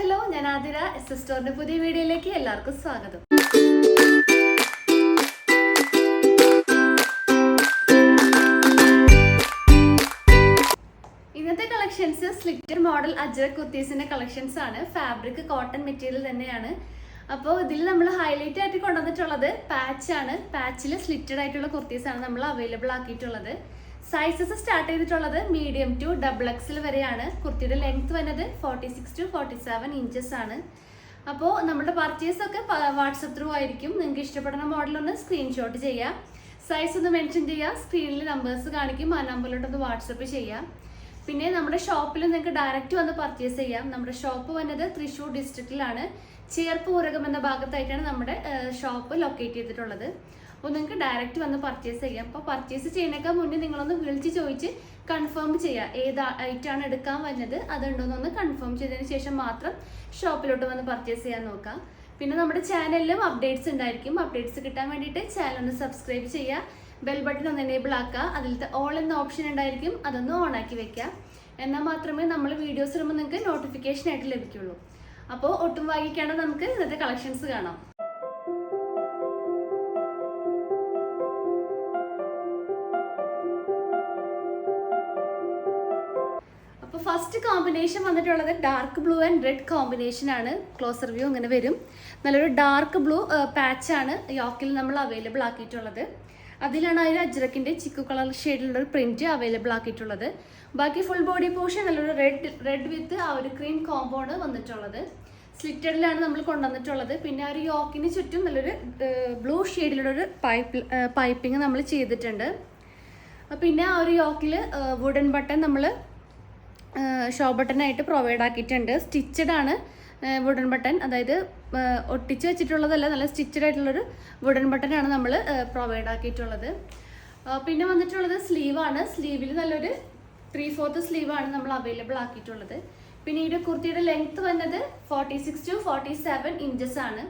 Hello ഞാൻ Athira S സ്റ്റോറിന്റെ പുതിയ വീഡിയോയിലേക്ക് എല്ലാവർക്കും സ്വാഗതം. ഇന്നത്തെ കളക്ഷൻസ് സ്ലിറ്റർ മോഡൽ അജ്ര കുർത്തീസിന്റെ കളക്ഷൻസ് ആണ്. ഫാബ്രിക് കോട്ടൺ മെറ്റീരിയൽ തന്നെയാണ്. അപ്പോൾ ഇതിൽ നമ്മൾ ഹൈലൈറ്റ് ആയിട്ട് കൊണ്ടുവന്നിട്ടുള്ളത് പാച്ച് ആണ്. പാച്ചിൽ സ്ലിറ്റഡ് ആയിട്ടുള്ള കുർത്തീസ് ആണ് നമ്മൾ അവൈലബിൾ ആക്കിയിട്ടുള്ളത്. സൈസസ് സ്റ്റാർട്ട് ചെയ്തിട്ടുള്ളത് മീഡിയം ടു ഡബിൾ എക്സിൽ വരെയാണ്. കുർത്തിയുടെ ലെങ്ത് വന്നത് forty six to forty seven inches ആണ്. അപ്പോൾ നമ്മുടെ പർച്ചേസ് ഒക്കെ വാട്സപ്പ് ത്രൂ ആയിരിക്കും. നിങ്ങൾക്ക് ഇഷ്ടപ്പെടുന്ന മോഡൽ ഒന്ന് സ്ക്രീൻഷോട്ട് ചെയ്യാം. സൈസ് ഒന്ന് മെൻഷൻ ചെയ്യുക സ്ക്രീനിൽ നമ്പേഴ്സ് കാണിക്കും. ആ നമ്പറിലോട്ടൊന്ന് വാട്സപ്പ് ചെയ്യാം. പിന്നെ നമ്മുടെ ഷോപ്പിൽ നിങ്ങൾക്ക് ഡയറക്റ്റ് വന്ന് പർച്ചേസ് ചെയ്യാം. നമ്മുടെ ഷോപ്പ് വന്നത് തൃശ്ശൂർ ഡിസ്ട്രിക്റ്റിലാണ് ചേർപ്പ് ഊരകം എന്ന ഭാഗത്തായിട്ടാണ് നമ്മുടെ ഷോപ്പ് ലൊക്കേറ്റ് ചെയ്തിട്ടുള്ളത്. അപ്പോൾ നിങ്ങൾക്ക് ഡയറക്റ്റ് വന്ന് പർച്ചേസ് ചെയ്യാം. അപ്പോൾ പർച്ചേസ് ചെയ്യുന്നേക്കാൾ മുന്നേ നിങ്ങളൊന്ന് വിളിച്ച് ചോദിച്ച് കൺഫേം ചെയ്യുക ഏത് ഐറ്റാണ് എടുക്കാൻ വരുന്നത് അതുണ്ടോയെന്നൊന്ന് കൺഫേം ചെയ്തതിന് ശേഷം മാത്രം ഷോപ്പിലോട്ട് വന്ന് പർച്ചേസ് ചെയ്യാൻ നോക്കാം. പിന്നെ നമ്മുടെ ചാനലിലും അപ്ഡേറ്റ്സ് ഉണ്ടായിരിക്കും. അപ്ഡേറ്റ്സ് കിട്ടാൻ വേണ്ടിയിട്ട് ചാനൽ ഒന്ന് സബ്സ്ക്രൈബ് ചെയ്യുക ബെൽ ബട്ടൺ ഒന്ന് എനേബിൾ ആക്കുക അതിലത്തെ ഓൾ എന്ന ഓപ്ഷൻ ഉണ്ടായിരിക്കും. അതൊന്ന് ഓൺ ആക്കി വെക്കുക എന്നാൽ മാത്രമേ നമ്മൾ വീഡിയോസ് ഇടുമ്പോൾ നിങ്ങൾക്ക് നോട്ടിഫിക്കേഷൻ ആയിട്ട് ലഭിക്കുള്ളൂ. അപ്പോൾ ഒട്ടും വൈകിക്കാണ്ട് നമുക്ക് ഇന്നത്തെ കളക്ഷൻസ് കാണാം. കോമ്പിനേഷൻ വന്നിട്ടുള്ളത് dark blue and red combination ആണ്. ക്ലോസർ വ്യൂ അങ്ങനെ വരും. നല്ലൊരു ഡാർക്ക് ബ്ലൂ പാച്ച് ആണ് യോക്കിൽ നമ്മൾ അവൈലബിൾ ആക്കിയിട്ടുള്ളത്. അതിലാണ് അതിൽ അജ്രക്കിന്റെ ചിക്കു കളർ ഷെയ്ഡിലുള്ള ഒരു പ്രിന്റ് അവൈലബിൾ ആക്കിയിട്ടുള്ളത്. ബാക്കി ഫുൾ ബോഡി പോർഷൻ നല്ലൊരു റെഡ് റെഡ് വിത്ത് ആ ഒരു ക്രീം കോമ്പോണ്ട് വന്നിട്ടുള്ളത്. സ്ലിറ്റഡിലാണ് നമ്മൾ കൊണ്ടുവന്നിട്ടുള്ളത്. പിന്നെ ആ ഒരു യോക്കിന് ചുറ്റും നല്ലൊരു ബ്ലൂ ഷെയ്ഡിലുള്ള ഒരു പൈപ്പ് പൈപ്പിംഗ് നമ്മൾ ചെയ്തിട്ടുണ്ട്. പിന്നെ ആ ഒരു യോക്കിൽ വുഡൻ ബട്ടൺ നമ്മൾ ഷോ ബട്ടനായിട്ട് പ്രൊവൈഡ് ആക്കിയിട്ടുണ്ട്. സ്റ്റിച്ചഡ് ആണ് വുഡൻ ബട്ടൺ അതായത് ഒട്ടിച്ച് വെച്ചിട്ടുള്ളതല്ല നല്ല സ്റ്റിച്ചഡ് ആയിട്ടുള്ളൊരു വുഡൻ ബട്ടൺ ആണ് നമ്മൾ പ്രൊവൈഡ് ആക്കിയിട്ടുള്ളത്. പിന്നെ വന്നിട്ടുള്ളത് സ്ലീവാണ് സ്ലീവിൽ നല്ലൊരു ത്രീ ഫോർത്ത് സ്ലീവാണ് നമ്മൾ അവൈലബിൾ ആക്കിയിട്ടുള്ളത്. പിന്നെ ഈ കുർത്തിയുടെ ലെങ്ത് വന്നത് forty six to forty seven inches ആണ്.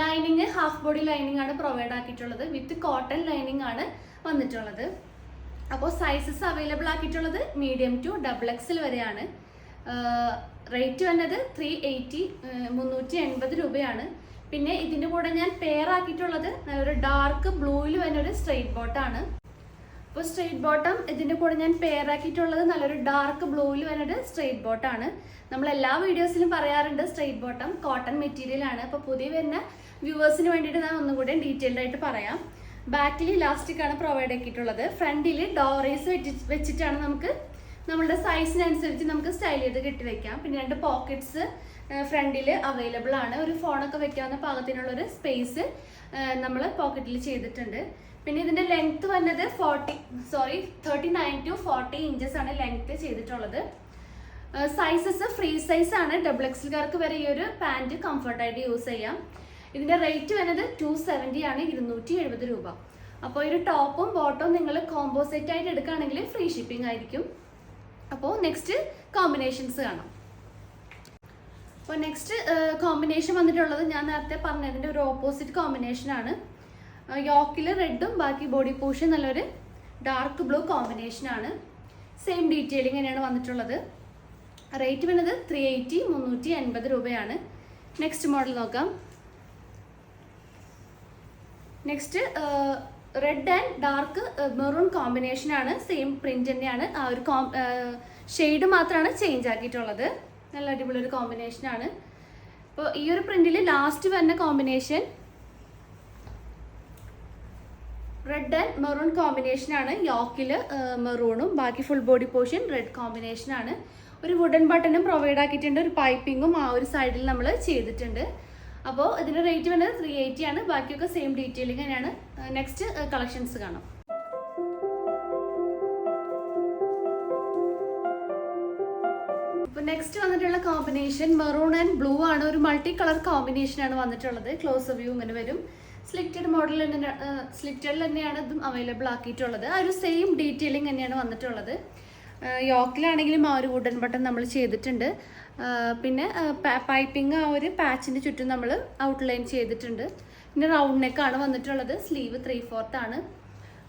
ലൈനിങ് ഹാഫ് ബോഡി ലൈനിങ് ആണ് പ്രൊവൈഡ് ആക്കിയിട്ടുള്ളത്. വിത്ത് കോട്ടൺ ലൈനിങ് ആണ് വന്നിട്ടുള്ളത്. അപ്പോൾ സൈസസ് അവൈലബിൾ ആക്കിയിട്ടുള്ളത് മീഡിയം ടു ഡബിൾ എക്സിൽ വരെയാണ്. റേറ്റ് വന്നത് ത്രീ എയ്റ്റി മുന്നൂറ്റി എൺപത് രൂപയാണ്. പിന്നെ ഇതിന്റെ കൂടെ ഞാൻ പെയർ ആക്കിയിട്ടുള്ളത് ഒരു ഡാർക്ക് ബ്ലൂയിൽ വരുന്ന ഒരു സ്ട്രെയിറ്റ് ബോട്ടാണ് അപ്പോൾ സ്ട്രെയിറ്റ് ബോട്ടം ഇതിന്റെ കൂടെ ഞാൻ പെയർ ആക്കിയിട്ടുള്ളത് നല്ലൊരു ഡാർക്ക് ബ്ലൂയിൽ വരുന്ന ഒരു സ്ട്രെയിറ്റ് ബോട്ടാണ് നമ്മൾ എല്ലാ വീഡിയോസിലും പറയാറുണ്ട് സ്ട്രെയിറ്റ് ബോട്ടം കോട്ടൺ മെറ്റീരിയൽ ആണ്. അപ്പോൾ പുതിയ വരുന്ന വ്യൂവേഴ്സിന് വേണ്ടിയിട്ട് ഞാൻ ഒന്നും കൂടെ ഡീറ്റെയിൽഡ് ആയിട്ട് പറയാം. ബാക്കിൽ ഇലാസ്റ്റിക് ആണ് പ്രൊവൈഡ് ആക്കിയിട്ടുള്ളത്. ഫ്രണ്ടിൽ ഡോറേസ് വെച്ചിട്ടാണ് നമുക്ക് നമ്മളുടെ സൈസിനനുസരിച്ച് നമുക്ക് സ്റ്റൈൽ ചെയ്ത് കെട്ടി വെക്കാം. പിന്നെ രണ്ട് പോക്കറ്റ്സ് ഫ്രണ്ടിൽ അവൈലബിൾ ആണ്. ഒരു ഫോണൊക്കെ വെക്കാവുന്ന പാകത്തിനുള്ളൊരു സ്പേസ് നമ്മൾ പോക്കറ്റിൽ ചെയ്തിട്ടുണ്ട്. പിന്നെ ഇതിന്റെ ലെങ്ത്ത് വന്നത് forty sorry thirty nine to forty inches ആണ് ലെങ്ത്ത് ചെയ്തിട്ടുള്ളത്. സൈസസ് ഫ്രീ സൈസ് ആണ്. ഡബിൾ എക്സിൽക്കാർക്ക് വരെ ഈ ഒരു പാന്റ് കംഫർട്ടായിട്ട് യൂസ് ചെയ്യാം. ഇതിന്റെ റേറ്റ് വരുന്നത് ടു സെവന്റി ആണ് ഇരുന്നൂറ്റി എഴുപത് രൂപ. അപ്പോൾ ഒരു ടോപ്പും ബോട്ടവും നിങ്ങൾ കോമ്പോസൈറ്റ് ആയിട്ട് എടുക്കുകയാണെങ്കിൽ ഫ്രീ ഷിപ്പിംഗ് ആയിരിക്കും. അപ്പോൾ നെക്സ്റ്റ് കോമ്പിനേഷൻസ് കാണാം. അപ്പോൾ നെക്സ്റ്റ് കോമ്പിനേഷൻ വന്നിട്ടുള്ളത് ഞാൻ നേരത്തെ പറഞ്ഞതിന്റെ ഒരു ഓപ്പോസിറ്റ് കോമ്പിനേഷൻ ആണ്. യോക്കിൽ റെഡും ബാക്കി ബോഡി പോർഷൻ നല്ലൊരു ഡാർക്ക് ബ്ലൂ കോമ്പിനേഷൻ ആണ്. സെയിം ഡീറ്റെയിലിംഗ് തന്നെയാണ് വന്നിട്ടുള്ളത്. റേറ്റ് വരുന്നത് ത്രീ എയ്റ്റി മുന്നൂറ്റി എൺപത് രൂപയാണ്. നെക്സ്റ്റ് മോഡൽ നോക്കാം. Next red and dark maroon combination ആണ് സെയിം പ്രിന്റ് തന്നെയാണ്. ആ ഒരു കോം ഷെയ്ഡ് മാത്രമാണ് ചേഞ്ച് ആക്കിയിട്ടുള്ളത്. നല്ല അടിപൊളി ഒരു കോമ്പിനേഷൻ ആണ്. അപ്പോൾ ഈ ഒരു പ്രിന്റിൽ ലാസ്റ്റ് വരുന്ന combination red and maroon combination ആണ്. യോക്കിൽ മെറൂണും ബാക്കി full body portion red combination ആണ്. ഒരു വുഡൻ ബട്ടണും പ്രൊവൈഡ് ആക്കിയിട്ടുണ്ട്. ഒരു പൈപ്പിങ്ങും ആ ഒരു സൈഡിൽ നമ്മൾ ചെയ്തിട്ടുണ്ട്. അപ്പോൾ ഇതിന്റെ റേറ്റ് വേണ്ടത് ത്രീ എയ്റ്റി ആണ്. ബാക്കിയൊക്കെ സെയിം ഡീറ്റെയിലിംഗ് തന്നെയാണ്. നെക്സ്റ്റ് കളക്ഷൻസ് കാണാം. നെക്സ്റ്റ് വന്നിട്ടുള്ള കോമ്പിനേഷൻ മെറൂൺ ആൻഡ് ബ്ലൂ ആണ്. ഒരു മൾട്ടി കളർ കോമ്പിനേഷൻ ആണ് വന്നിട്ടുള്ളത്. ക്ലോസ് വ്യൂ ഇങ്ങനെ വരും. സ്ലിറ്റഡ് മോഡൽ തന്നെ സ്ലിറ്റഡിൽ തന്നെയാണ് ഇതും അവൈലബിൾ ആക്കിയിട്ടുള്ളത്. ആ ഒരു സെയിം ഡീറ്റെയിലിംഗ് തന്നെയാണ് വന്നിട്ടുള്ളത്. യോക്കിലാണെങ്കിലും ആ ഒരു വുഡൻ ബട്ടൺ നമ്മൾ ചെയ്തിട്ടുണ്ട്. പിന്നെ പൈപ്പിംഗ് ആ ഒരു പാച്ചിന്റെ ചുറ്റും നമ്മൾ ഔട്ട്ലൈൻ ചെയ്തിട്ടുണ്ട്. പിന്നെ റൗണ്ട് നെക്കാണ് വന്നിട്ടുള്ളത്. സ്ലീവ് ത്രീ ഫോർത്ത് ആണ്.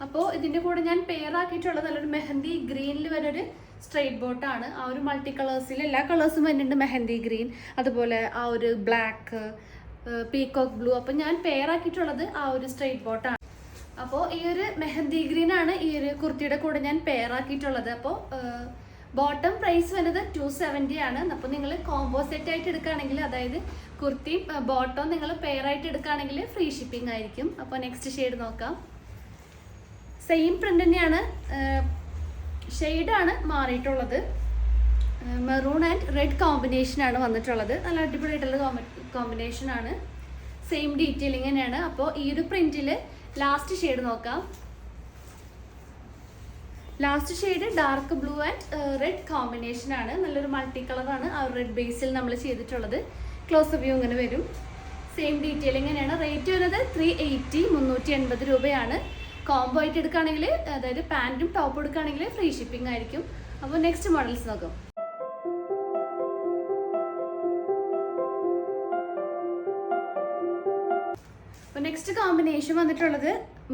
അപ്പോൾ ഇതിന്റെ കൂടെ ഞാൻ പെയർ ആക്കിയിട്ടുള്ളത് നല്ലൊരു മെഹന്തി ഗ്രീനിൽ വരെ ഒരു സ്ട്രെയിറ്റ് ബോട്ടാണ് ആ ഒരു മൾട്ടി കളേഴ്സിൽ എല്ലാ കളേഴ്സും വരുന്നുണ്ട് മെഹന്തി ഗ്രീൻ അതുപോലെ ആ ഒരു ബ്ലാക്ക് പീകോക്ക് ബ്ലൂ അപ്പം ഞാൻ പെയർ ആക്കിയിട്ടുള്ളത് ആ ഒരു സ്ട്രെയിറ്റ് ബോട്ടാണ് അപ്പോൾ ഈ ഒരു മെഹന്തി ഗ്രീനാണ് ഈ ഒരു കുർത്തിയുടെ കൂടെ ഞാൻ പെയർ ആക്കിയിട്ടുള്ളത്. അപ്പോൾ ബോട്ടം പ്രൈസ് വരുന്നത് ടു സെവന്റി ആണ്. അപ്പോൾ നിങ്ങൾ കോംബോ സെറ്റ് ആയിട്ട് എടുക്കുകയാണെങ്കിൽ അതായത് കുർത്തിയും ബോട്ടവും നിങ്ങൾ പെയർ ആയിട്ട് എടുക്കുകയാണെങ്കിൽ ഫ്രീ ഷിപ്പിംഗ് ആയിരിക്കും. അപ്പോൾ നെക്സ്റ്റ് ഷെയ്ഡ് നോക്കാം. സെയിം പ്രിന്റ് തന്നെയാണ് ഷെയ്ഡാണ് മാറിയിട്ടുള്ളത്. മെറൂൺ ആൻഡ് റെഡ് കോമ്പിനേഷനാണ് വന്നിട്ടുള്ളത്. നല്ല അടിപൊളിയായിട്ടുള്ള കോമ്പിനേഷനാണ് സെയിം ഡീറ്റെയിലിംഗ് തന്നെയാണ്. അപ്പോൾ ഈ ഒരു പ്രിന്റിൽ ലാസ്റ്റ് ഷെയ്ഡ് നോക്കാം. Last shade dark blue and red combination ആണ്. നല്ലൊരു മൾട്ടി കളറാണ് ആ റെഡ് ബേസിൽ നമ്മൾ ചെയ്തിട്ടുള്ളത്. ക്ലോസ് വ്യൂ ഇങ്ങനെ വരും. സെയിം ഡീറ്റെയിൽ ഇങ്ങനെയാണ്. റേറ്റ് വരുന്നത് ത്രീ എയ്റ്റി മുന്നൂറ്റി എൺപത് രൂപയാണ്. കോംബോ ആയിട്ട് എടുക്കുകയാണെങ്കിൽ അതായത് പാന്റും ടോപ്പും എടുക്കുകയാണെങ്കിൽ ഫ്രീ ഷിപ്പിംഗ് ആയിരിക്കും. അപ്പോൾ നെക്സ്റ്റ് മോഡൽസ് നോക്കാം. അപ്പോൾ നെക്സ്റ്റ് കോമ്പിനേഷൻ വന്നിട്ടുള്ളത്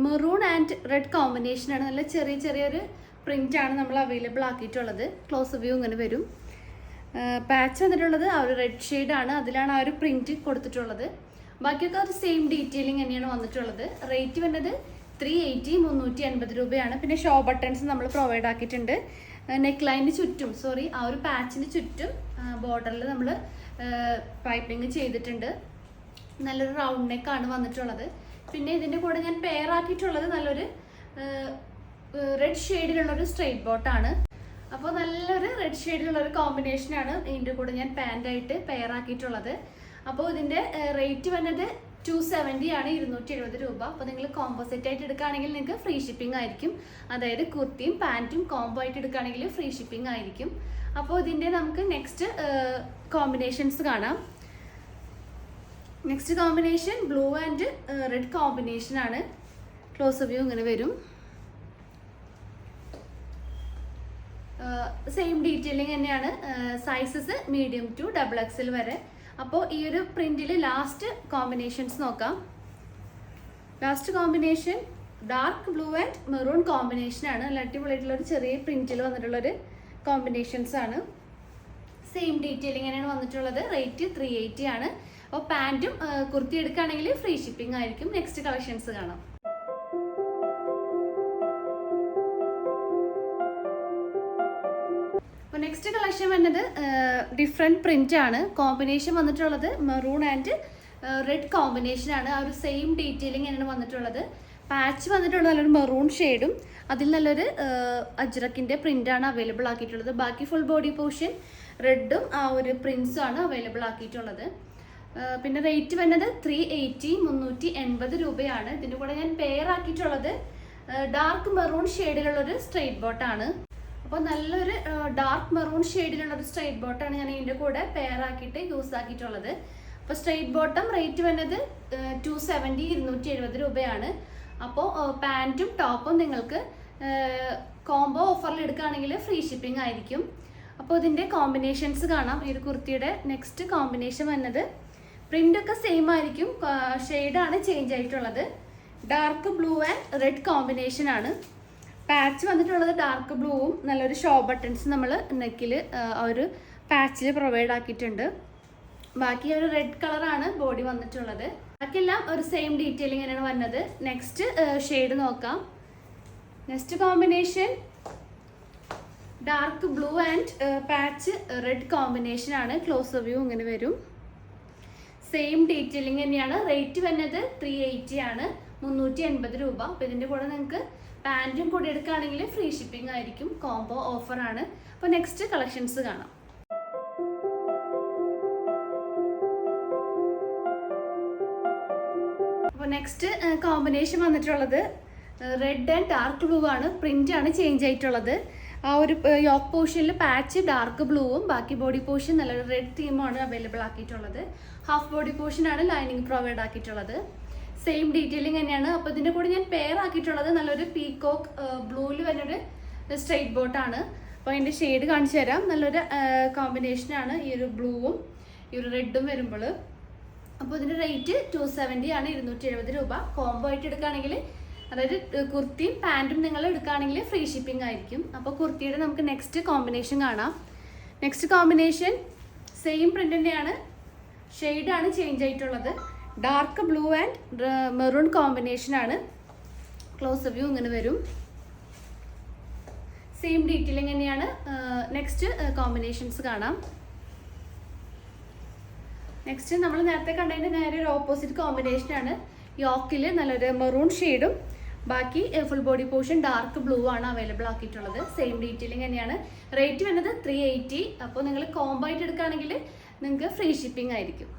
മെറൂൺ ആൻഡ് റെഡ് കോമ്പിനേഷൻ ആണ്. നല്ല ചെറിയ ചെറിയൊരു പ്രിന്റ് ആണ് നമ്മൾ അവൈലബിൾ ആക്കിയിട്ടുള്ളത്. ക്ലോസ് വ്യൂ ഇങ്ങനെ വരും. പാച്ച് വന്നിട്ടുള്ളത് ആ ഒരു റെഡ് ഷെയ്ഡാണ്. അതിലാണ് ആ ഒരു പ്രിന്റ് കൊടുത്തിട്ടുള്ളത്. ബാക്കിയൊക്കെ ഒരു സെയിം ഡീറ്റെയിലിംഗ് തന്നെയാണ് വന്നിട്ടുള്ളത്. റേറ്റ് വന്നത് ത്രീ എയ്റ്റി മുന്നൂറ്റി അൻപത് രൂപയാണ്. പിന്നെ ഷോ ബട്ടൺസ് നമ്മൾ പ്രൊവൈഡ് ആക്കിയിട്ടുണ്ട്. നെക്ക് ലൈനിന് ചുറ്റും സോറി ആ ഒരു പാച്ചിന് ചുറ്റും ബോർഡറിൽ നമ്മൾ പൈപ്പിംഗ് ചെയ്തിട്ടുണ്ട്. നല്ലൊരു റൗണ്ട് നെക്കാണ് വന്നിട്ടുള്ളത്. പിന്നെ ഇതിന്റെ കൂടെ ഞാൻ പെയർ ആക്കിയിട്ടുള്ളത് നല്ലൊരു റെഡ് ഷെയ്ഡിലുള്ള ഒരു സ്ട്രെയിറ്റ് ബോട്ടാണ് അപ്പോൾ നല്ലൊരു റെഡ് ഷെയ്ഡിലുള്ള ഒരു കോമ്പിനേഷനാണ് ഇതിന്റെ കൂടെ ഞാൻ പാന്റായിട്ട് പെയർ ആക്കിയിട്ടുള്ളത്. അപ്പോൾ ഇതിന്റെ റേറ്റ് വന്നത് ടു സെവന്റി ആണ് ഇരുന്നൂറ്റി എഴുപത് രൂപ. അപ്പോൾ നിങ്ങൾ കോമ്പോസിറ്റ് ആയിട്ട് എടുക്കുകയാണെങ്കിൽ നിങ്ങൾക്ക് ഫ്രീ ഷിപ്പിംഗ് ആയിരിക്കും. അതായത് കുർത്തിയും പാന്റും കോംബോ ആയിട്ട് എടുക്കുകയാണെങ്കിൽ ഫ്രീ ഷിപ്പിംഗ് ആയിരിക്കും. അപ്പോൾ ഇതിന്റെ നമുക്ക് നെക്സ്റ്റ് കോമ്പിനേഷൻസ് കാണാം. Next combination blue and red combination ആണ്. ക്ലോസ് വ്യൂ ഇങ്ങനെ വരും. സെയിം ഡീറ്റെയിലിംഗ് തന്നെയാണ് sizes medium to double XL വരെ. അപ്പോൾ ഈ ഒരു പ്രിന്റിൽ ലാസ്റ്റ് കോമ്പിനേഷൻസ് നോക്കാം. Last combination dark blue and maroon combination ആണ്. നല്ല അടിപൊളിയായിട്ടുള്ള ഒരു ചെറിയ പ്രിന്റിൽ വന്നിട്ടുള്ളൊരു കോമ്പിനേഷൻസ് ആണ്. സെയിം ഡീറ്റെയിലിംഗ് തന്നെയാണ് വന്നിട്ടുള്ളത്. റേറ്റ് ത്രീ എയ്റ്റി ആണ്. അപ്പോൾ പാന്റും കുർത്തി എടുക്കുകയാണെങ്കിൽ ഫ്രീ ഷിപ്പിംഗ് ആയിരിക്കും. നെക്സ്റ്റ് കളക്ഷൻസ് കാണാം. നെക്സ്റ്റ് ഡിഫറെന്റ് പ്രിന്റ് ആണ്. കോമ്പിനേഷൻ വന്നിട്ടുള്ളത് മെറൂൺ ആൻഡ് റെഡ് കോമ്പിനേഷൻ ആണ്. ആ ഒരു സെയിം ഡീറ്റെയിലിംഗ് തന്നെയാണ് വന്നിട്ടുള്ളത്. പാച്ച് വന്നിട്ടുള്ള നല്ലൊരു മെറൂൺ ഷെയ്ഡും അതിൽ നല്ലൊരു അജ്രക്കിന്റെ ആണ് അവൈലബിൾ ആക്കിയിട്ടുള്ളത്. ബാക്കി ഫുൾ ബോഡി പോർഷൻ റെഡും ആ ഒരു പ്രിൻസും ആണ് അവൈലബിൾ ആക്കിയിട്ടുള്ളത്. പിന്നെ റേറ്റ് വന്നത് ത്രീ എയ്റ്റി മുന്നൂറ്റി എൺപത് രൂപയാണ്. ഇതിന്റെ കൂടെ ഞാൻ പെയർ ആക്കിയിട്ടുള്ളത് ഡാർക്ക് മെറൂൺ ഷെയ്ഡിലുള്ളൊരു സ്ട്രെയിറ്റ് ബോട്ടാണ് അപ്പോൾ നല്ലൊരു ഡാർക്ക് മെറൂൺ ഷെയ്ഡിലുള്ള ഒരു സ്ട്രെയിറ്റ് ബോട്ടാണ് ഞാൻ ഇതിന്റെ കൂടെ പെയർ ആക്കിയിട്ട് യൂസ് ആക്കിയിട്ടുള്ളത്. അപ്പോൾ സ്ട്രൈറ്റ് ബോട്ടം റേറ്റ് വന്നത് ടു സെവന്റി ഇരുന്നൂറ്റി എഴുപത് രൂപയാണ്. അപ്പോൾ പാന്റും ടോപ്പും നിങ്ങൾക്ക് കോംബോ ഓഫറിൽ എടുക്കുകയാണെങ്കിൽ ഫ്രീ ഷിപ്പിംഗ് ആയിരിക്കും. അപ്പോൾ ഇതിന്റെ കോമ്പിനേഷൻസ് കാണാം. ഈ ഒരു കുർത്തിയുടെ നെക്സ്റ്റ് കോമ്പിനേഷൻ വന്നത് പ്രിന്റ് ഒക്കെ സെയിം ആയിരിക്കും. ഷെയ്ഡാണ് ചേഞ്ച് ആയിട്ടുള്ളത്. Dark blue and red combination ആണ്. പാച്ച് വന്നിട്ടുള്ളത് ഡാർക്ക് ബ്ലൂവും നല്ലൊരു ഷോ ബട്ടൺസ് നമ്മൾ നെക്കിൽ ഒരു പാച്ചിൽ പ്രൊവൈഡ് ആക്കിയിട്ടുണ്ട്. ബാക്കി ഒരു റെഡ് കളറാണ് ബോഡി വന്നിട്ടുള്ളത്. ബാക്കിയെല്ലാം ഒരു സെയിം ഡീറ്റെയിലിംഗ് തന്നെയാണ് വന്നത്. നെക്സ്റ്റ് ഷെയ്ഡ് നോക്കാം. Next combination dark blue and patch red combination ആണ്. ക്ലോസ് വ്യൂ ഇങ്ങനെ വരും. സെയിം ഡീറ്റെയിലിംഗ് തന്നെയാണ്. റേറ്റ് വന്നത് ത്രീ എയ്റ്റി ആണ്. മുന്നൂറ്റി എൺപത് രൂപ. അപ്പോൾ ഇതിന്റെ കൂടെ നിങ്ങൾക്ക് പാന്റും കൂടി എടുക്കുകയാണെങ്കിൽ ഫ്രീ ഷിപ്പിംഗ് ആയിരിക്കും. കോംബോ ഓഫറാണ് അപ്പോൾ നെക്സ്റ്റ് കളക്ഷൻസ് കാണാം. അപ്പോൾ നെക്സ്റ്റ് കോമ്പിനേഷൻ വന്നിട്ടുള്ളത് റെഡ് ആൻഡ് ഡാർക്ക് ബ്ലൂ ആണ്. പ്രിന്റ് ആണ് ചേഞ്ച് ആയിട്ടുള്ളത്. ആ ഒരു യോക്ക് പോർഷനിൽ പാച്ച് ഡാർക്ക് ബ്ലൂവും ബാക്കി ബോഡി പോർഷൻ നല്ലൊരു റെഡ് തീമാണ് അവൈലബിൾ ആക്കിയിട്ടുള്ളത്. ഹാഫ് ബോഡി പോർഷൻ ആണ് ലൈനിങ് പ്രൊവൈഡ് ആക്കിയിട്ടുള്ളത്. സെയിം ഡീറ്റെയിലിംഗ് തന്നെയാണ്. അപ്പോൾ ഇതിന്റെ കൂടെ ഞാൻ പെയർ ആക്കിയിട്ടുള്ളത് നല്ലൊരു പീകോക്ക് ബ്ലൂവിൽ വരുന്നൊരു സ്ട്രെയിറ്റ് ബോട്ടാണ് അപ്പോൾ അതിന്റെ ഷെയ്ഡ് കാണിച്ചു തരാം. നല്ലൊരു കോമ്പിനേഷനാണ് ഈ ഒരു ബ്ലൂവും ഈ ഒരു റെഡും വരുമ്പോൾ. അപ്പോൾ ഇതിന്റെ റേറ്റ് ടു സെവന്റി ആണ് ഇരുന്നൂറ്റി എഴുപത് രൂപ. കോംബോ ആയിട്ട് എടുക്കുകയാണെങ്കിൽ അതായത് കുർത്തിയും പാന്റും നിങ്ങൾ എടുക്കുകയാണെങ്കിൽ ഫ്രീ ഷിപ്പിംഗ് ആയിരിക്കും. അപ്പോൾ കുർത്തിയുടെ നമുക്ക് നെക്സ്റ്റ് കോമ്പിനേഷൻ കാണാം. നെക്സ്റ്റ് കോമ്പിനേഷൻ സെയിം പ്രിന്റ് തന്നെയാണ്. ഷെയ്ഡാണ് ചേഞ്ച് ആയിട്ടുള്ളത്. Dark blue and maroon combination ആണ്. ക്ലോസ് വ്യൂ ഇങ്ങനെ വരും. സെയിം ഡീറ്റെയിലിംഗ് തന്നെയാണ് നെക്സ്റ്റ് കോമ്പിനേഷൻസ് കാണാം. നെക്സ്റ്റ് നമ്മൾ നേരത്തെ കണ്ടതിന്റെ നേരെ ഒരു ഓപ്പോസിറ്റ് കോമ്പിനേഷൻ ആണ്. യോക്കിൽ നല്ലൊരു മെറൂൺ ഷെയ്ഡും ബാക്കി full body portion dark blue ആണ് അവൈലബിൾ ആക്കിയിട്ടുള്ളത്. സെയിം ഡീറ്റെയിലിംഗ് തന്നെയാണ് റേറ്റ് വരുന്നത് ത്രീ എയ്റ്റി അപ്പോൾ നിങ്ങൾ കോംബോ ആയിട്ട് എടുക്കുകയാണെങ്കിൽ നിങ്ങൾക്ക് ഫ്രീ ഷിപ്പിംഗ് ആയിരിക്കും.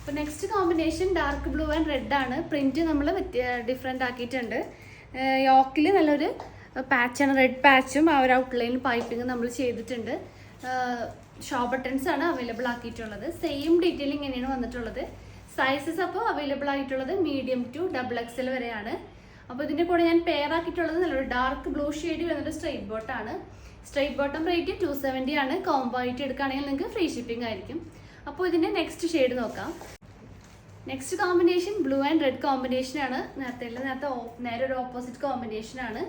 അപ്പോൾ next combination dark blue and red ആണ്. പ്രിന്റ് നമ്മൾ ഡിഫറെന്റ് ആക്കിയിട്ടുണ്ട്. യോക്കിൽ നല്ലൊരു പാച്ചാണ് റെഡ് പാച്ചും ആ ഒരു ഔട്ട്ലൈൻ പൈപ്പിംഗ് നമ്മൾ ചെയ്തിട്ടുണ്ട്. ഷോ ബട്ടൺസ് ആണ് അവൈലബിൾ ആക്കിയിട്ടുള്ളത്. സെയിം ഡീറ്റെയിലിംഗ് തന്നെയാണ് വന്നിട്ടുള്ളത്. സൈസസ് അപ്പോൾ അവൈലബിൾ ആയിട്ടുള്ളത് medium to double X L വരെയാണ്. അപ്പോൾ ഇതിന്റെ കൂടെ ഞാൻ പെയർ ആക്കിയിട്ടുള്ളത് നല്ലൊരു ഡാർക്ക് ബ്ലൂ ഷെയ്ഡ് വരുന്നൊരു സ്ട്രെയിറ്റ് ബോട്ടാണ് straight bottom rate two seventy ആണ്. കോംബോ ആയിട്ട് എടുക്കുകയാണെങ്കിൽ നിങ്ങൾക്ക് ഫ്രീ ഷിപ്പിംഗ് ആയിരിക്കും. അപ്പോൾ ഇതിന്റെ നെക്സ്റ്റ് ഷെയ്ഡ് നോക്കാം. Next combination blue and red combination ആണ്. നേരത്തെ ഉള്ള നേരത്തെ നേരെ ഒരു ഓപ്പോസിറ്റ് കോമ്പിനേഷൻ ആണ്.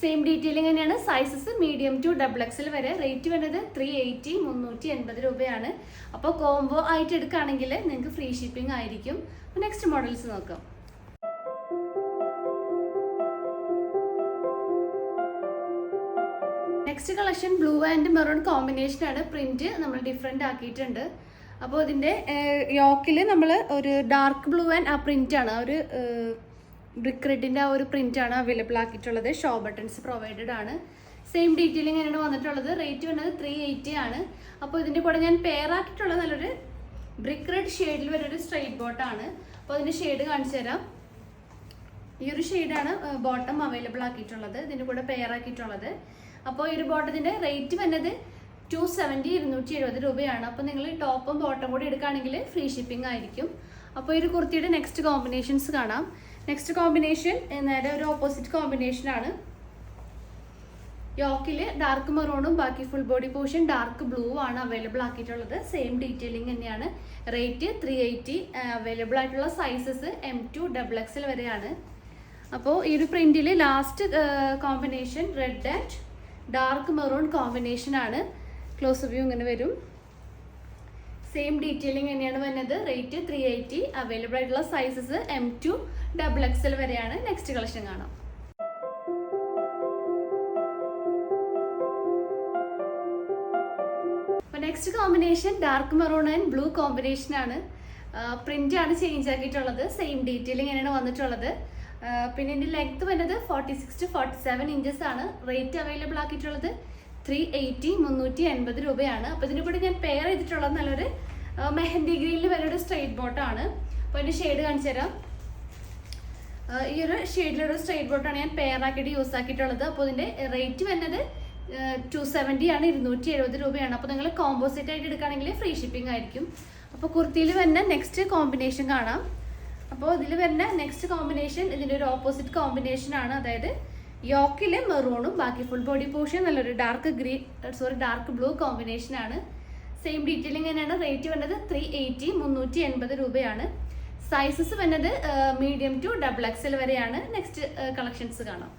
സെയിം ഡീറ്റെയിലിംഗ് തന്നെയാണ് sizes medium to double XL വരെ. റേറ്റ് വരുന്നത് ത്രീ എയ്റ്റി മുന്നൂറ്റി എൺപത് രൂപയാണ്. അപ്പോൾ കോംബോ ആയിട്ട് എടുക്കുകയാണെങ്കിൽ നിങ്ങൾക്ക് ഫ്രീ ഷിപ്പിംഗ് ആയിരിക്കും. നെക്സ്റ്റ് മോഡൽസ് നോക്കാം. Next collection blue and maroon combination ആണ് പ്രിന്റ് നമ്മൾ ഡിഫറെന്റ് ആക്കിയിട്ടുണ്ട്. അപ്പോൾ ഇതിന്റെ യോക്കിൽ നമ്മൾ ഒരു ഡാർക്ക് ബ്ലൂ ആൻഡ് ആ പ്രിന്റ് ആ ഒരു ബ്രിക്ക് റെഡിന്റെ ആ ഒരു പ്രിന്റ് ആണ് അവൈലബിൾ ആക്കിയിട്ടുള്ളത്. ഷോ ബട്ടൺസ് പ്രൊവൈഡഡ് ആണ്. സെയിം ഡീറ്റെയിലിംഗ് ആണ് വന്നിട്ടുള്ളത്. റേറ്റ് വരുന്നത് ത്രീ എയ്റ്റി ആണ്. അപ്പോൾ ഇതിന്റെ കൂടെ ഞാൻ പെയർ ആക്കിയിട്ടുള്ള നല്ലൊരു ബ്രിക്ക് റെഡ് ഷെയ്ഡിൽ വരൊരു സ്ട്രെയിറ്റ് ബോട്ടാണ് അപ്പോൾ അതിന്റെ ഷെയ്ഡ് കാണിച്ചു തരാം. ഈ ഒരു ഷെയ്ഡാണ് ബോട്ടം അവൈലബിൾ ആക്കിയിട്ടുള്ളത്. ഇതിന്റെ കൂടെ പെയർ ആക്കിയിട്ടുള്ളത്. അപ്പോൾ ഈ ഒരു ബോട്ടത്തിന്റെ റേറ്റ് വന്നത് ടു സെവന്റി ഇരുന്നൂറ്റി എഴുപത് രൂപയാണ്. അപ്പോൾ നിങ്ങൾ ടോപ്പും ബോട്ടം കൂടി എടുക്കുകയാണെങ്കിൽ ഫ്രീ ഷിപ്പിംഗ് ആയിരിക്കും. അപ്പോൾ ഈ ഒരു കുർത്തിയുടെ നെക്സ്റ്റ് കോമ്പിനേഷൻസ് കാണാം. നെക്സ്റ്റ് കോമ്പിനേഷൻ നേരെ ഒരു ഓപ്പോസിറ്റ് കോമ്പിനേഷൻ ആണ്. യോക്കിൽ ഡാർക്ക് മെറൂണും ബാക്കി full body portion dark blue ആണ് അവൈലബിൾ ആക്കിയിട്ടുള്ളത്. സെയിം ഡീറ്റെയിലിംഗ് തന്നെയാണ്. റേറ്റ് ത്രീ എയ്റ്റി അവൈലബിൾ ആയിട്ടുള്ള sizes M to double XL വരെയാണ്. അപ്പോൾ ഈ ഒരു പ്രിന്റിൽ last combination red and dark maroon combination ആണ്. ക്ലോസ് വ്യൂ ഇങ്ങനെ വരും. സെയിം ഡീറ്റെയിലിംഗ് തന്നെയാണ് വരുന്നത് റേറ്റ് ത്രീ എയ്റ്റി അവൈലബിൾ ആയിട്ടുള്ള sizes M to double XL വരെയാണ്. നെക്സ്റ്റ് കളക്ഷൻ കാണാം. Next combination dark maroon and blue combination ആണ്. പ്രിന്റ് ആണ് ചേഞ്ച് ആക്കിയിട്ടുള്ളത്. സെയിം ഡീറ്റെയിലിംഗ് തന്നെയാണ് വന്നിട്ടുള്ളത്. പിന്നെ ഇതിന്റെ ലെങ്ത് വരുന്നത് forty six to forty seven inches ആണ്. റേറ്റ് അവൈലബിൾ ആക്കിയിട്ടുള്ളത് ത്രീ എയ്റ്റി മുന്നൂറ്റി എൺപത് രൂപയാണ്. അപ്പോൾ ഇതിന്റെ കൂടെ ഞാൻ പെയർ ചെയ്തിട്ടുള്ളത് നല്ലൊരു മെഹന്തി ഗ്രീനിൽ വരുന്ന ഒരു സ്ട്രൈറ്റ് ബോട്ടാണ് അപ്പോൾ അതിന്റെ ഷെയ്ഡ് കാണിച്ചു തരാം. ഈ ഒരു ഷെയ്ഡിലൊരു സ്ട്രെയിറ്റ് ബോട്ടാണ് ഞാൻ പെയർ ആക്കിയിട്ട് യൂസ് ആക്കിയിട്ടുള്ളത്. അപ്പോൾ ഇതിന്റെ റേറ്റ് വരുന്നത് ടു സെവന്റി ആണ് ഇരുന്നൂറ്റി എഴുപത് രൂപയാണ്. അപ്പോൾ നിങ്ങൾ കോമ്പോസിറ്റ് ആയിട്ട് എടുക്കുകയാണെങ്കിൽ ഫ്രീ ഷിപ്പിംഗ് ആയിരിക്കും. അപ്പോൾ കുർത്തിയിൽ വരുന്ന നെക്സ്റ്റ് കോമ്പിനേഷൻ കാണാം. അപ്പോൾ ഇതിൽ വരുന്ന നെക്സ്റ്റ് കോമ്പിനേഷൻ ഇതിന്റെ ഒരു ഓപ്പോസിറ്റ് കോമ്പിനേഷൻ ആണ്. അതായത് യോക്കിലെ മെറൂണും ബാക്കി ഫുൾ ബോഡി പോർഷൻ നല്ലൊരു dark green sorry dark blue combination ആണ്. സെയിം ഡീറ്റെയിലിംഗ് തന്നെയാണ് റേറ്റ് വന്നത് ത്രീ എയ്റ്റി മുന്നൂറ്റി എൺപത് രൂപയാണ് സൈസസ് വന്നത് മീഡിയം ടു ഡബിൾ എക്സൽ വരെയാണ്. നെക്സ്റ്റ് കളക്ഷൻസ് കാണാം.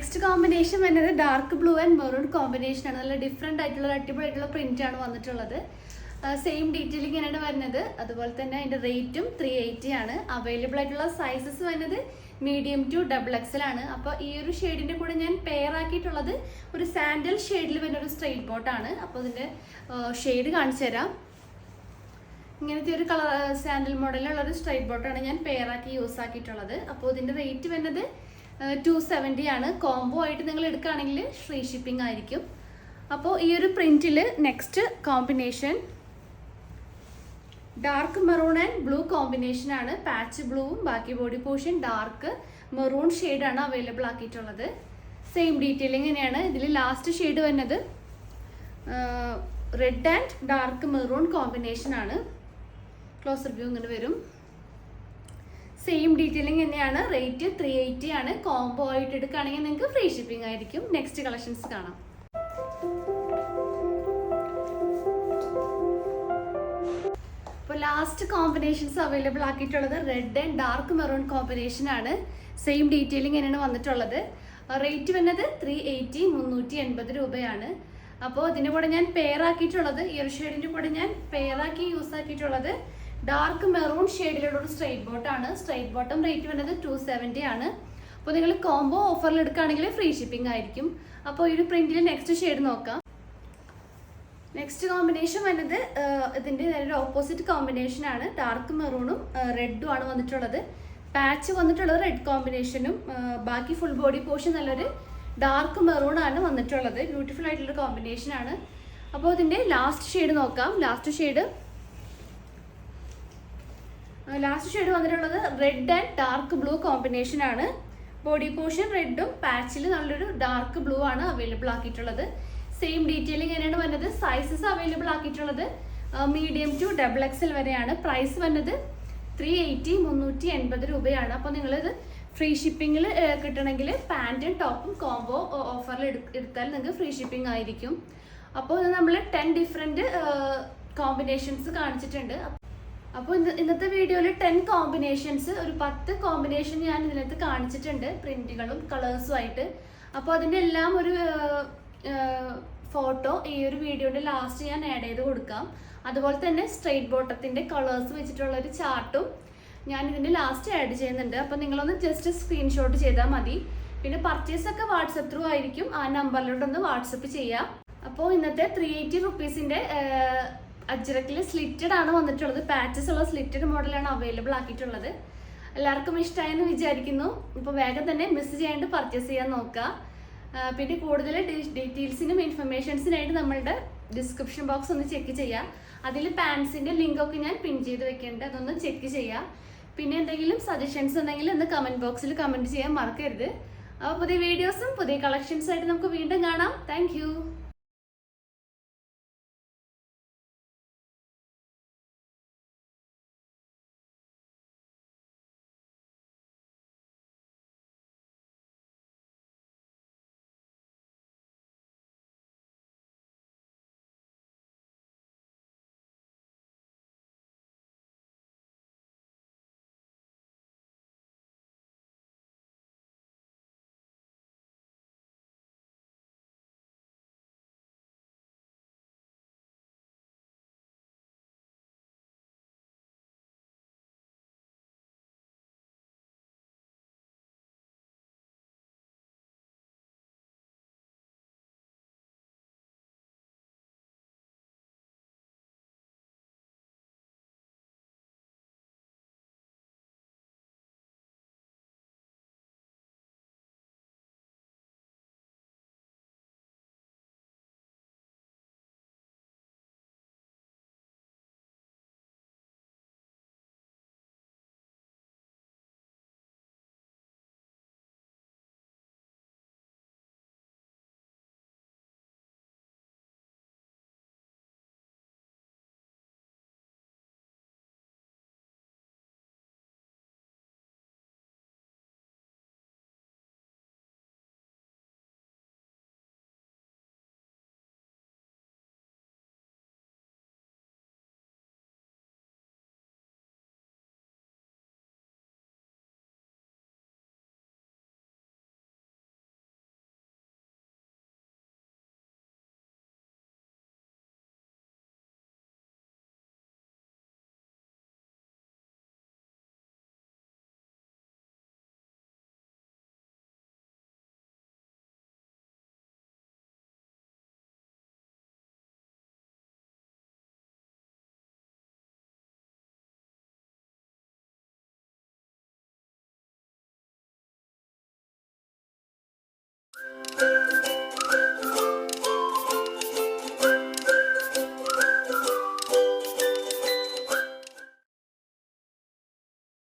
നെക്സ്റ്റ് കോമ്പിനേഷൻ വരുന്നത് dark blue and maroon combination ആണ്. നല്ല ഡിഫറെന്റ് ആയിട്ടുള്ള അടിപൊളിയായിട്ടുള്ള പ്രിന്റ് ആണ് വന്നിട്ടുള്ളത്. സെയിം ഡീറ്റെയിലിംഗ് തന്നെയാണ് വരുന്നത്. അതുപോലെ തന്നെ അതിന്റെ റേറ്റും ത്രീ എയ്റ്റി ആണ്. അവൈലബിൾ ആയിട്ടുള്ള സൈസസ് വരുന്നത് മീഡിയം ടു ഡബിൾ എക്സൽ ആണ്. അപ്പോൾ ഈ ഒരു ഷെയ്ഡിന്റെ കൂടെ ഞാൻ പെയർ ആക്കിയിട്ടുള്ളത് ഒരു സാൻഡൽ ഷെയ്ഡിൽ വരുന്ന ഒരു സ്ട്രെയിറ്റ് ബോട്ടാണ് അപ്പോൾ ഇതിന്റെ ഷെയ്ഡ് കാണിച്ചു തരാം. ഇങ്ങനത്തെ ഒരു കളർ സാൻഡൽ മോഡലുള്ള ഒരു സ്ട്രൈറ്റ് ബോട്ടാണ് ഞാൻ പെയർ ആക്കി യൂസ് ആക്കിയിട്ടുള്ളത്. അപ്പോൾ ഇതിന്റെ റേറ്റ് വരുന്നത് ടു സെവന്റി ആണ്. കോംബോ ആയിട്ട് നിങ്ങൾ എടുക്കുകയാണെങ്കിൽ ഫ്രീ ഷിപ്പിംഗ് ആയിരിക്കും. അപ്പോൾ ഈ ഒരു പ്രിന്റിൽ next combination dark maroon and blue combination ആണ്. പാച്ച് ബ്ലൂവും ബാക്കി ബോഡി പോർഷൻ ഡാർക്ക് മെറൂൺ ആണ് അവൈലബിൾ ആക്കിയിട്ടുള്ളത്. സെയിം ഡീറ്റെയിലിംഗ് തന്നെയാണ് ഇതിൽ ലാസ്റ്റ് ഷെയ്ഡ് വന്നത് red and dark maroon combination ആണ്. ക്ലോസർ വ്യൂ ഇങ്ങനെ വരും. സെയിം ഡീറ്റെയിലിംഗ് തന്നെയാണ്. റേറ്റ് ത്രീ എയ്റ്റി ആണ്. കോംബോ ആയിട്ട് എടുക്കുകയാണെങ്കിൽ നിങ്ങൾക്ക് ഫ്രീ ഷിപ്പിംഗ് ആയിരിക്കും. നെക്സ്റ്റ് കളക്ഷൻസ് കാണാം. അപ്പോൾ last combinations available ആക്കിയിട്ടുള്ളത് red and dark maroon combination ആണ്. സെയിം ഡീറ്റെയിലിംഗ് തന്നെയാണ് വന്നിട്ടുള്ളത്. Uh, റേറ്റ് വന്നത് ത്രീ എയ്റ്റി മുന്നൂറ്റി എൺപത് രൂപയാണ്. അപ്പോൾ ഇതിന്റെ കൂടെ ഞാൻ പെയർ ആക്കിയിട്ടുള്ളത് ഇയർ ഷെയ്ഡിന്റെ കൂടെ ഞാൻ പെയർ ആക്കി യൂസ് ആക്കിയിട്ടുള്ളത് ഡാർക്ക് മെറൂൺ ഷെയ്ഡിലുള്ള ഒരു സ്ട്രൈറ്റ് ആണ്. സ്ട്രൈറ്റ് ബോട്ടം റേറ്റ് വരുന്നത് ടു സെവന്റി ആണ്. അപ്പോൾ നിങ്ങൾ കോംബോ ഓഫറിൽ എടുക്കുകയാണെങ്കിൽ ഫ്രീ ഷിപ്പിംഗ് ആയിരിക്കും. അപ്പോൾ ഈ ഒരു പ്രിന്റിൽ നെക്സ്റ്റ് ഷെയ്ഡ് നോക്കാം. നെക്സ്റ്റ് കോമ്പിനേഷൻ വരുന്നത് ഇതിന്റെ നേരെ ഓപ്പോസിറ്റ് കോമ്പിനേഷൻ ആണ്. ഡാർക്ക് മെറൂണും റെഡും ആണ് വന്നിട്ടുള്ളത്. പാച്ച് വന്നിട്ടുള്ളത് റെഡ് കോമ്പിനേഷനും ബാക്കി ഫുൾ ബോഡി പോർഷൻ നല്ലൊരു ഡാർക്ക് മെറൂൺ ആണ് വന്നിട്ടുള്ളത്. ബ്യൂട്ടിഫുൾ ആയിട്ടുള്ള കോമ്പിനേഷൻ ആണ്. അപ്പോൾ ഇതിന്റെ ലാസ്റ്റ് ഷെയ്ഡ് നോക്കാം. ലാസ്റ്റ് ഷെയ്ഡ് ലാസ്റ്റ് ഷെയ്ഡ് വന്നിട്ടുള്ളത് red and dark blue combination ആണ്. ബോഡി പോർഷൻ റെഡും പാച്ചിൽ നല്ലൊരു ഡാർക്ക് ബ്ലൂ ആണ് അവൈലബിൾ ആക്കിയിട്ടുള്ളത്. സെയിം ഡീറ്റെയിലിംഗ് തന്നെയാണ് വന്നത്. സൈസസ് അവൈലബിൾ ആക്കിയിട്ടുള്ളത്. മീഡിയം ടു ഡബിൾ എക്സൽ വരെയാണ്. പ്രൈസ് വന്നത് ത്രീ എയ്റ്റി മുന്നൂറ്റി എൺപത് രൂപയാണ്. അപ്പോൾ നിങ്ങളിത് ഫ്രീ ഷിപ്പിങ്ങിൽ കിട്ടണമെങ്കിൽ പാന്റും ടോപ്പും കോംബോ ഓഫറിൽ എടുത്താൽ നിങ്ങൾക്ക് ഫ്രീ ഷിപ്പിംഗ് ആയിരിക്കും. അപ്പോൾ നമ്മൾ ടെൻ ഡിഫറെന്റ് കോമ്പിനേഷൻസ് കാണിച്ചിട്ടുണ്ട്. അപ്പോൾ ഇന്നത്തെ വീഡിയോയിൽ ടെൻ കോമ്പിനേഷൻസ് ഒരു പത്ത് കോമ്പിനേഷൻ ഞാൻ ഇതിനകത്ത് കാണിച്ചിട്ടുണ്ട് പ്രിന്റുകളും കളേഴ്സും ആയിട്ട്. അപ്പോൾ അതിന്റെ എല്ലാം ഒരു ഫോട്ടോ ഈ ഒരു വീഡിയോയുടെ ലാസ്റ്റ് ഞാൻ ആഡ് ചെയ്ത് കൊടുക്കാം. അതുപോലെ തന്നെ സ്ട്രെയിറ്റ് ബോട്ടത്തിന്റെ കളേഴ്സ് വെച്ചിട്ടുള്ള ഒരു ചാർട്ടും ഞാൻ ഇതിന്റെ ലാസ്റ്റ് ആഡ് ചെയ്യുന്നുണ്ട്. അപ്പോൾ നിങ്ങളൊന്ന് ജസ്റ്റ് സ്ക്രീൻഷോട്ട് ചെയ്താൽ മതി. പിന്നെ പർച്ചേസ് ഒക്കെ വാട്സപ്പ് ത്രൂ ആയിരിക്കും. ആ നമ്പറിലോട്ടൊന്ന് വാട്സപ്പ് ചെയ്യാം. അപ്പോൾ ഇന്നത്തെ ത്രീ എയ്റ്റി റുപ്പീസിന്റെ അജ്രക്കിൽ സ്ലിറ്റഡ് ആണ് വന്നിട്ടുള്ളത്. പാച്ചസ് ഉള്ള സ്ലിറ്റഡ് മോഡലാണ് അവൈലബിൾ ആക്കിയിട്ടുള്ളത്. എല്ലാവർക്കും ഇഷ്ടമായെന്ന് വിചാരിക്കുന്നു. ഇപ്പോൾ വേഗം തന്നെ മിസ് ചെയ്യാണ്ട് പർച്ചേസ് ചെയ്യാൻ നോക്കുക പിന്നെ കൂടുതൽ ഡീറ്റെയിൽസിനും ഇൻഫർമേഷൻസിനായിട്ട് നമ്മളുടെ ഡിസ്ക്രിപ്ഷൻ ബോക്സ് ഒന്ന് ചെക്ക് ചെയ്യുക അതിൽ പാൻസിന്റെ ലിങ്കൊക്കെ ഞാൻ പിൻ ചെയ്ത് വെക്കുന്നുണ്ട് അതൊന്ന് ചെക്ക് ചെയ്യുക പിന്നെ എന്തെങ്കിലും സജഷൻസ് ഉണ്ടെങ്കിൽ ഒന്ന് കമന്റ് ബോക്സിൽ കമന്റ് ചെയ്യാൻ മറക്കരുത്. അപ്പോൾ പുതിയ വീഡിയോസും പുതിയ കളക്ഷൻസും ആയിട്ട് നമുക്ക് വീണ്ടും കാണാം. താങ്ക്